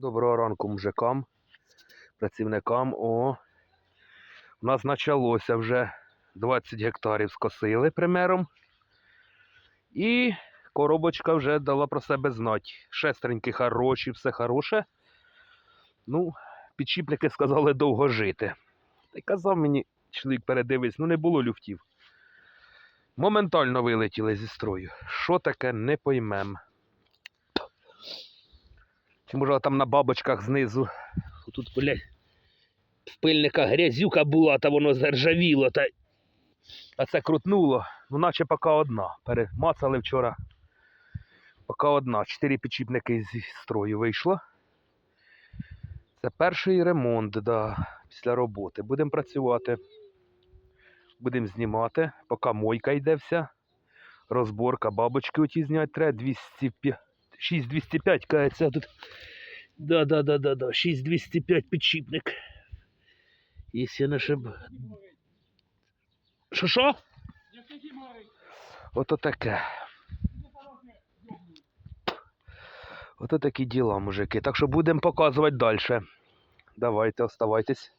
Доброго ранку мужикам, працівникам. О, у нас почалося вже 20 гектарів скосили примером. І коробочка вже дала про себе знати. Шестеренькі хороші, все хороше. Ну, підшипники сказали довго жити. Та й казав мені, чоловік передивись, ну не було люфтів. Моментально вилетіли зі строю. Що таке, не поймем. Чи може там на бабочках знизу. Тут, блядь, в пильника грязюка була, та воно заржавіло, та. А це крутнуло. Ну, наче поки одна. Перемацали вчора. Поки одна. Чотири підчіпники зі строю вийшло. Це перший ремонт, да, після роботи. Будемо працювати. Будемо знімати, поки мойка йде вся. Розборка, бабочки оті зняти треба. 205. 6205, кається тут. Да, да, да, да, да. 6205 підшипник. Якщо не шиб... Що що? Ото таке. Ото такі діла, мужики. Так що будемо показувати далі. Давайте, оставайтесь.